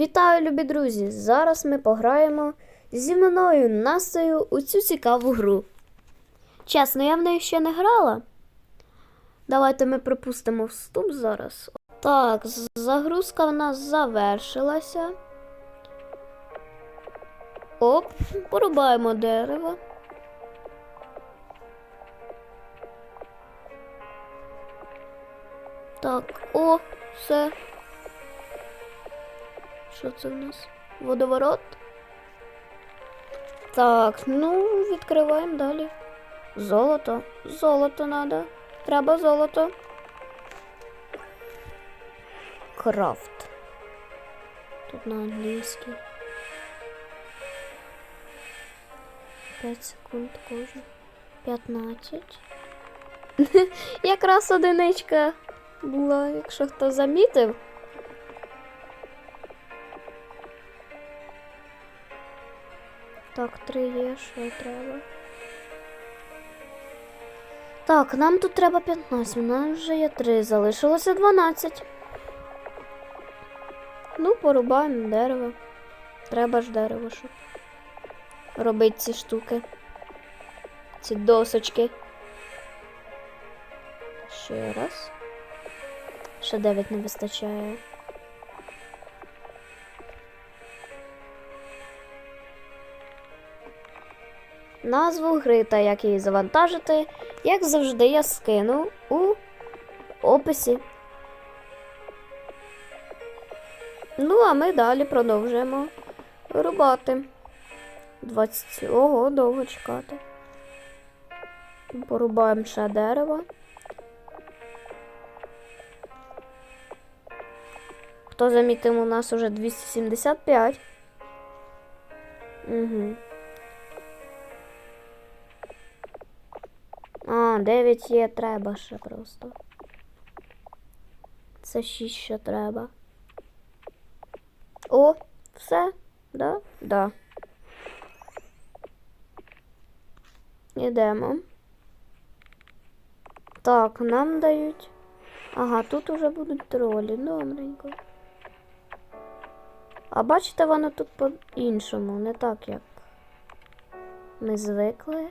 Вітаю, любі друзі! Зараз ми пограємо зі мною Настею у цю цікаву гру. Чесно, я в неї ще не грала. Давайте ми пропустимо вступ зараз. Так, загрузка в нас завершилася. Оп, порубаємо дерево. Так, о, все. Що це в нас? Водоворот? Так, ну, відкриваємо далі. Золото. Золото надо. Треба золото. Крафт. Тут на англійській. 5 секунд кожен. 15. Якраз одиничка була, якщо хто замітив. Так, три є, що треба. Так, нам тут треба 15, у нас вже є 3, залишилося 12. Ну, порубаємо дерево. Треба ж дерево, щоб робити ці штуки. Ці досочки. Ще раз. Ще 9 не вистачає. Назву гри та як її завантажити, як завжди, я скину у описі. Ну, а ми далі продовжуємо рубати. 20. Ого, довго чекати. Порубаємо ще дерево. Хто замітив, у нас уже 275. Угу. А, 9 є, треба ще просто. Це 6 ще треба. О, все? Да? Да. Ідемо. Так, нам дають. Ага, тут уже будуть тролі. Добренько. А бачите, воно тут по-іншому, не так, як ми звикли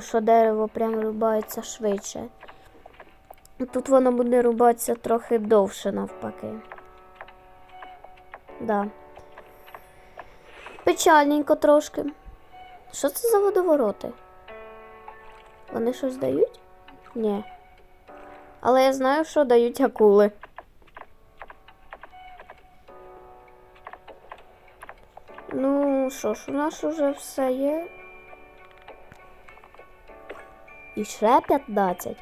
що дерево прям рубається швидше. Тут воно буде рубатися трохи довше навпаки. Да. Печальненько трошки. Що це за водовороти? Вони щось дають? Ні. Але я знаю, що дають акули. Ну що ж, у нас уже все є. І ще 15.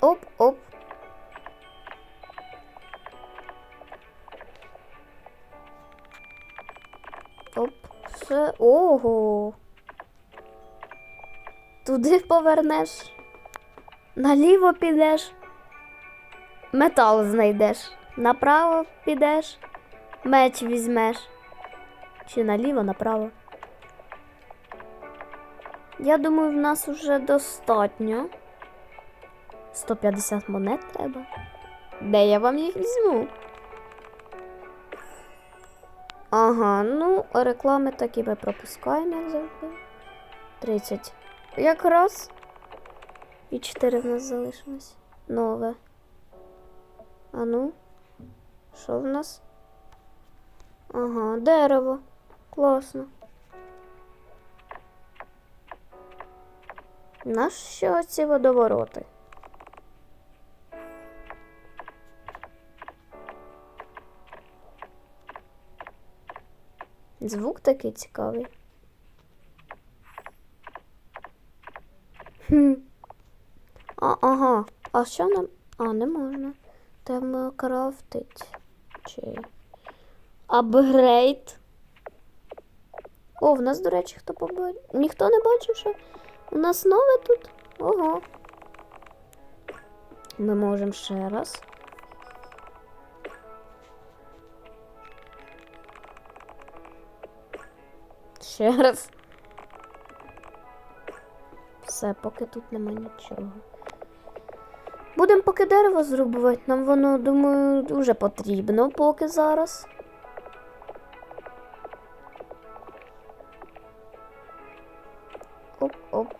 Оп-оп. Оп, все. Ого. Туди повернеш. Наліво підеш. Метал знайдеш. Направо підеш. Меч візьмеш. Чи наліво, направо. Я думаю, в нас уже достатньо. 150 монет треба. Де я вам їх візьму? Ага, ну, реклами такі ми пропускаємо, як завжди. 30. Якраз. І 4 в нас залишилось. Нове. А ну, що в нас? Ага, дерево. Класно. Нащо ці водовороти? Звук такий цікавий. Хм. А, ага. А що нам? А, не можна. Треба крафтить. Чи. Апгрейд. О, в нас, до речі, хто побачив? Ніхто не бачив, що у нас нове тут? Ого. Ми можемо ще раз. Ще раз. все, поки тут нема нічого. Будемо поки дерево зрубувати, нам воно, думаю, дуже потрібно поки зараз. Оп-оп.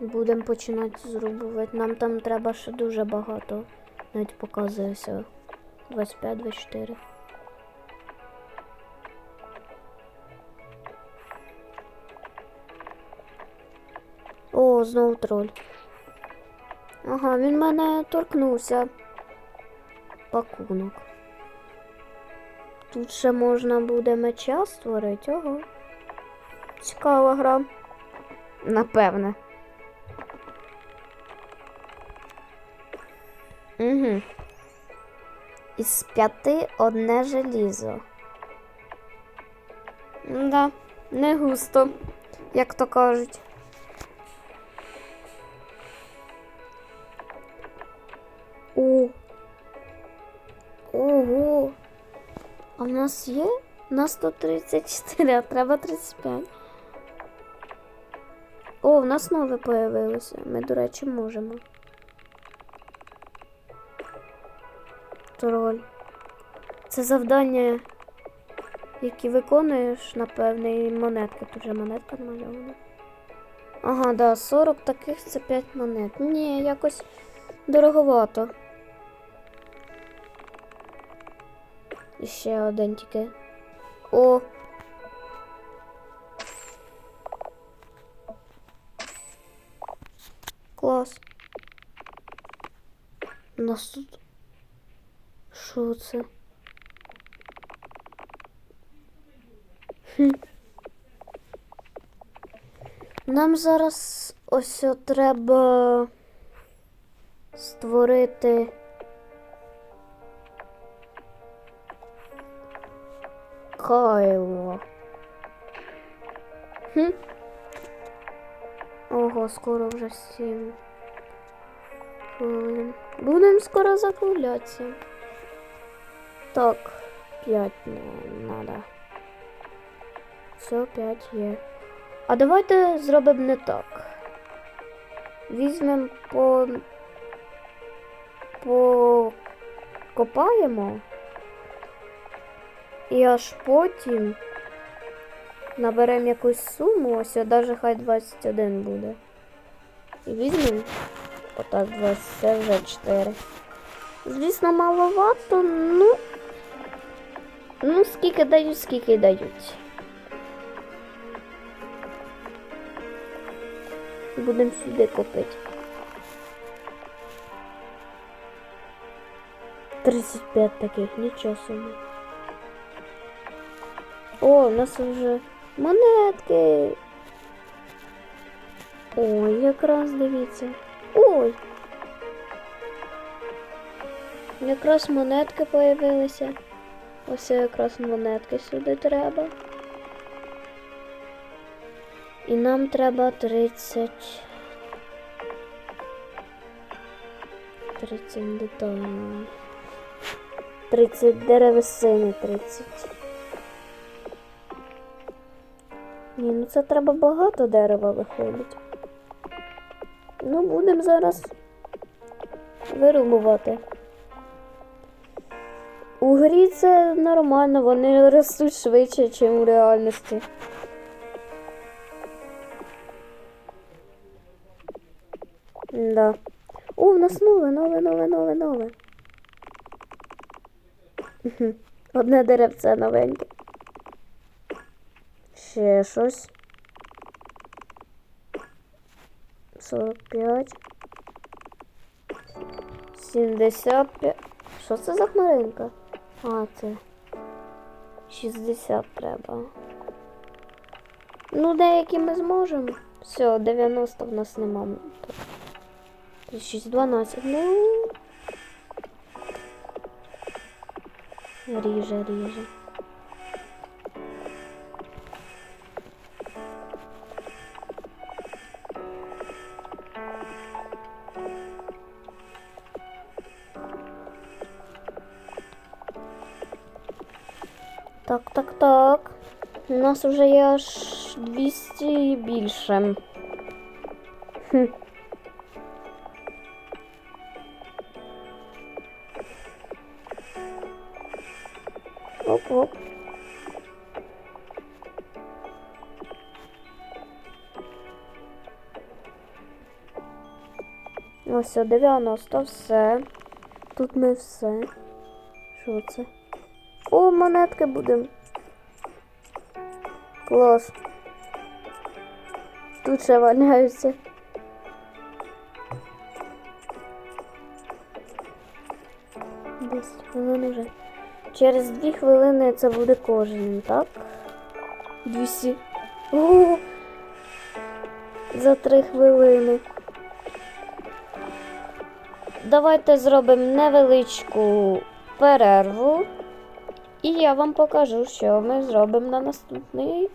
Будемо починати зрубувати. Нам там треба ще дуже багато. Навіть показує все. 25-24. О, знову троль. Ага, він мене торкнувся. Пакунок. Тут ще можна буде меча створити. Ого. Цікава гра. Напевне. Угу. Із п'яти одне желізо. Да, не густо, як то кажуть. О. Ого. А в нас є? У нас 134, а треба 35. О, в нас нове появилося. Ми, до речі, можемо. Троль. Це завдання, які виконуєш, напевне, і монетка. Тут вже монетка намальована. Ага, да, 40 таких це 5 монет. Ні, якось дороговато. І ще один тільки. О! Клас. Нас тут. Що це? Нам зараз ось треба створити. Кайло. Хм. Ого, скоро вже сім. хвилин. Будемо скоро закруглятися. Так, п'ять не надо. Все, п'ять є. А давайте зробимо не так. Візьмемо по. Покопаємо. І аж потім наберемо якусь суму, ось навіть хай 21 буде. І візьмемо отак 20, це вже 4. Звісно, маловато, ну. Ну, скільки дають, скільки дають. Будемо сюди купити. 35 таких, нічого собі. О, у нас вже монетки. Ой, якраз дивіться. Ой. Якраз монетки появилися. Ось якраз монетки сюди треба. І нам треба 30. 30 деталей. 30 деревесини 30. Ні, ну це треба багато дерева виходить. Ну, будемо зараз вирубувати. У грі це нормально, вони ростуть швидше, ніж у реальності. Да. О, в нас нове, нове, нове, нове, нове. Одне деревце новеньке. Ще щось. 45. 75. Що це за хмаринка? А, це 60 треба. Ну, деякі ми зможемо. Все, 90 в нас нема. 6, 12. Ну. Ріже, ріже. Так, так, так. У нас вже є аж 200 і більше. Хм. Оп-оп. Ось 90, все. Тут ми все. Що це? О, монетки будемо. Клас. Тут ще валяються. Десять хвилин вже. Через дві хвилини це буде кожен, так? 200. О! За три хвилини. Давайте зробимо невеличку перерву. І я вам покажу, що ми зробимо на наступний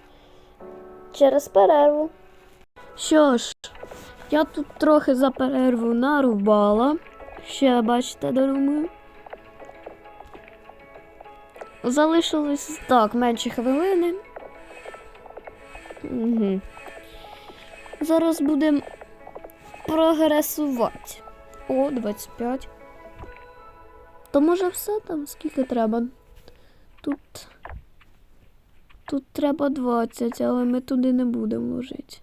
через перерву. Що ж, я тут трохи за перерву нарубала. Ще бачите, думаю. Залишилось так, менше хвилини. Угу. Зараз будемо прогресувати. О, 25. То може все там, скільки треба? Тут. Тут треба 20, але ми туди не будемо ложити.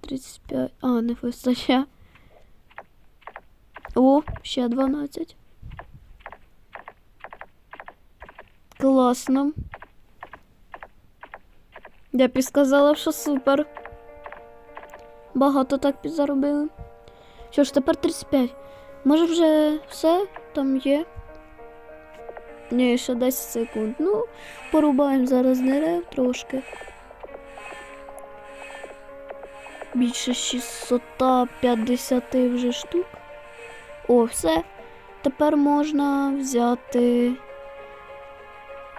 35. А, не вистачає. О, ще 12. Класно. Я б сказала, що супер. Багато так підзаробили. Що ж, тепер 35. Може вже все там є? Ні, ще 10 секунд. Ну, порубаємо зараз дерев трошки. Більше 650 вже штук. О, все. Тепер можна взяти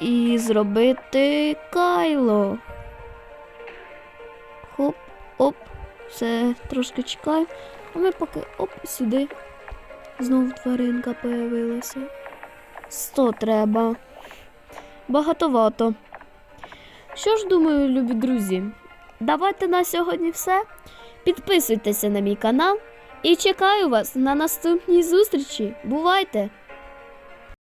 і зробити кайло. Хоп, оп, все, трошки чекаю. А ми поки оп, сюди. Знову тваринка появилася. 100 треба. Багатовато. Що ж думаю, любі друзі? Давайте на сьогодні все. Підписуйтеся на мій канал і чекаю вас на наступній зустрічі. Бувайте!